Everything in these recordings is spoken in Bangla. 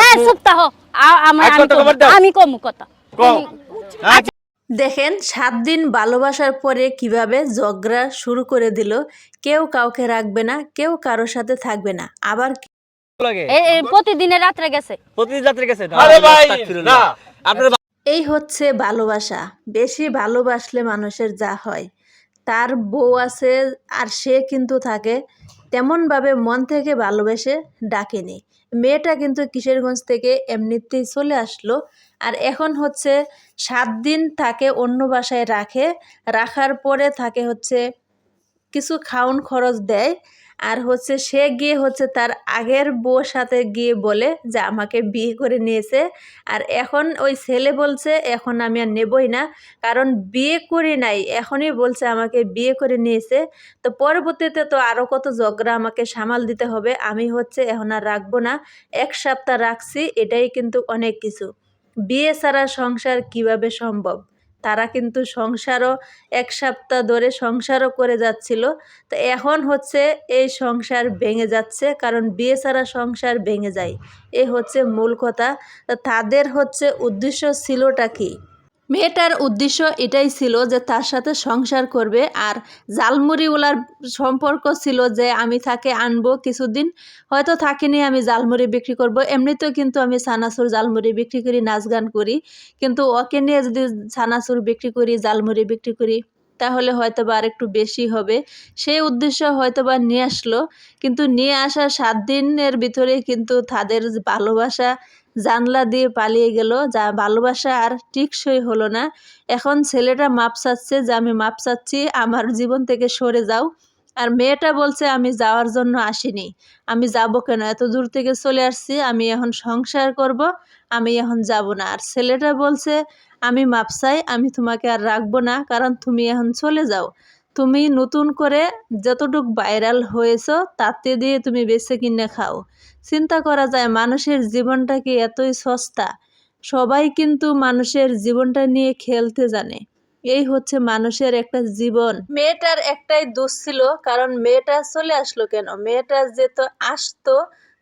এ সপ্তাহ। আমি আর কত আমি কমু কথা। কও আচ্ছা দেখেন সাত দিন ভালোবাসার পরে কীভাবে ঝগড়া শুরু করে দিল কেউ কাউকে রাখবে না কেউ কারোর সাথে থাকবে না আবার লাগে। এই এই প্রতিদিনে রাত্রে গেছে। প্রতিদিন যাত্রী গেছে? আরে ভাই না। আপনার এই হচ্ছে ভালোবাসা। বেশি ভালোবাসলে মানুষের যা হয় তার বউ আছে আর সে কিন্তু থাকে তেমনভাবে মন থেকে ভালোবেসে ডাকেনি। মেয়েটা কিন্তু কিশোরগঞ্জ থেকে এমনিতেই চলে আসলো আর এখন হচ্ছে সাত দিন তাকে অন্য বাসায় রাখে। রাখার পরে তাকে হচ্ছে কিছু খাউন খরচ দেয় আর হচ্ছে সে গিয়ে হচ্ছে তার আগের বউর সাথে গিয়ে বলে যে আমাকে বিয়ে করে নিয়েছে। আর এখন ওই ছেলে বলছে, এখন আমি আর নেবই না। কারণ বিয়ে করি নাই, এখনই বলছে আমাকে বিয়ে করে নিয়েছে। তো পরবর্তীতে তো আরও কত ঝগড়া আমাকে সামাল দিতে হবে। আমি হচ্ছে এখন আর রাখব না। এক সপ্তাহ রাখছি, এটাই কিন্তু অনেক কিছু। বিয়ে ছাড়া সংসার কীভাবে সম্ভব? তারা কিন্তু সংসারও এক সপ্তাহ ধরে সংসারও করে যাচ্ছিল। তো এখন হচ্ছে এই সংসার ভেঙে যাচ্ছে, কারণ বিয়ে ছাড়া সংসার ভেঙে যায়। এ হচ্ছে মূল কথা। তাদের হচ্ছে উদ্দেশ্য ছিলটা কি? মেয়েটার উদ্দেশ্য এটাই ছিল যে তার সাথে সংসার করবে আর জালমুড়িওয়ালার সম্পর্ক ছিল যে আমি তাকে আনব কিছুদিন। হয়তো থাকিনি আমি জালমুড়ি বিক্রি করব। এমনিতেও কিন্তু আমি সানাসুর জালমুড়ি বিক্রি করি, নাচ গান করি। কিন্তু ওকে নিয়ে যদি সানাসুর বিক্রি করি জালমুড়ি বিক্রি করি, তাহলে হয়তো বা আর একটু বেশি হবে। সেই উদ্দেশ্য হয়তো বা নিয়ে আসলো। কিন্তু নিয়ে আসার সাত দিনের ভিতরে কিন্তু তাদের ভালোবাসা জানলা দিয়ে পালিয়ে গেল, যা ভালোবাসা আর টিকসই হলো না। এখন ছেলেটা মাপ চাচ্ছে যে আমি মাপ চাচ্ছি, আমার জীবন থেকে সরে যাও। আর মেয়েটা বলছে, আমি যাওয়ার জন্য আসিনি। আমি যাব কেন? এত দূর থেকে চলে আসছি, আমি এখন সংসার করব, আমি এখন যাব না। আর ছেলেটা বলছে, আমি মাপ চাই, আমি তোমাকে আর রাখব না, কারণ তুমি এখন চলে যাও। তুমি নতুন করে যতটুক ভাইরাল হয়েছ, তাতে দিয়ে তুমি বেছে কিনে খাও। চিন্তা করা যায়, মানুষের জীবনটা কি এতই সস্তা? সবাই কিন্তু মানুষের জীবনটা নিয়ে খেলতে জানে। এই হচ্ছে মানুষের একটা জীবন। মেয়েটার একটাই দোষ ছিল, কারণ মেয়েটা চলে আসলো কেন? মেয়েটা যে তো আসতো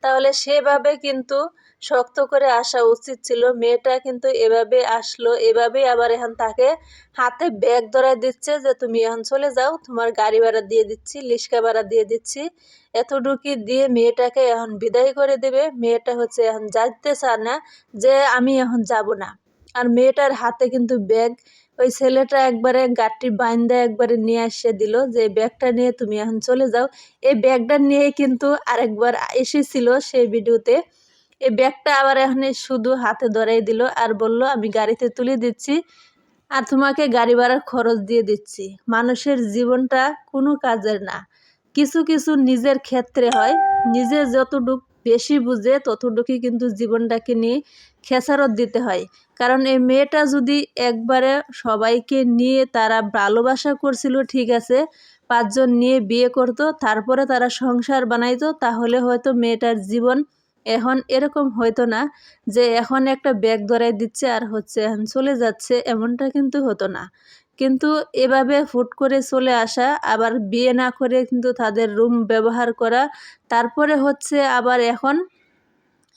তাহলে সেভাবে কিন্তু শক্ত করে আসা উচিত ছিল। মেয়েটা কিন্তু এভাবে আসলো, এভাবেই আবার এখন তাকে হাতে ব্যাগ ধরায় দিচ্ছে যে, তুমি এখন চলে যাও, তোমার গাড়ি ভাড়া দিয়ে দিচ্ছি লিস্কা ভাড়া দিয়ে দিচ্ছি। এতটুকু দিয়ে মেয়েটাকে এখন বিদায় করে দেবে। মেয়েটা হচ্ছে এখন যাইতে চায় না যে, আমি এখন যাব না। আর মেয়েটার হাতে কিন্তু ব্যাগ ওই ছেলেটা একবারে গাঠটি বাইন্দা একবারে নিয়ে এসে দিল যে, ব্যাগটা নিয়ে তুমি এখন চলে যাও। এই ব্যাগটা নিয়ে কিন্তু আরেকবার এসেছিল সেই ভিডিওতে। এই ব্যাগটা আবার এখানে শুধু হাতে ধরাই দিল আর বলল, আমি গাড়িতে তুলে দিচ্ছি আর তোমাকে গাড়ি ভাড়ার খরচ দিয়ে দিচ্ছি। মানুষের জীবনটা কোনো কাজের না। কিছু কিছু নিজের ক্ষেত্রে হয়। নিজে যতটুক বেশি বুঝে ততটুকুই কিন্তু জীবনটাকে নিয়ে খেসারত দিতে হয়। কারণ এই মেয়েটা যদি একবারে সবাইকে নিয়ে তারা ভালোবাসা করছিল, ঠিক আছে, পাঁচজন নিয়ে বিয়ে করতো, তারপরে তারা সংসার বানাইতো, তাহলে হয়তো মেয়েটার জীবন এখন এরকম হয়তো না যে এখন একটা ব্যাগ ধরাই দিচ্ছে আর হচ্ছে এখন চলে যাচ্ছে, এমনটা কিন্তু হতো না। কিন্তু এভাবে ফুট করে চলে আসা, আবার বিয়ে না করে কিন্তু তাদের রুম ব্যবহার করা, তারপরে হচ্ছে আবার এখন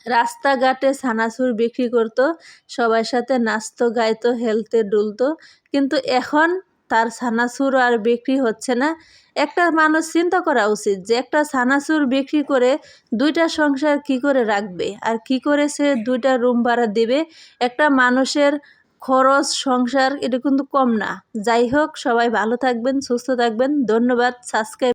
রাস্তাঘাটে ছানাচুর বিক্রি করতো, সবার সাথে নাচতো, গাইতো, হেলতে, ডুলতো। কিন্তু এখন তার ছানাচুর আর বিক্রি হচ্ছে না। একটা মানুষ চিন্তা করা উচিত যে একটা ছানাচুর বিক্রি করে দুইটা সংসার কি করে রাখবে? আর কি করে সে দুইটা রুম ভাড়া দেবে? একটা মানুষের খরচ, সংসার, এটা কিন্তু কম না। যাই হোক, সবাই ভালো থাকবেন, সুস্থ থাকবেন। ধন্যবাদ সাবস্ক্রাইব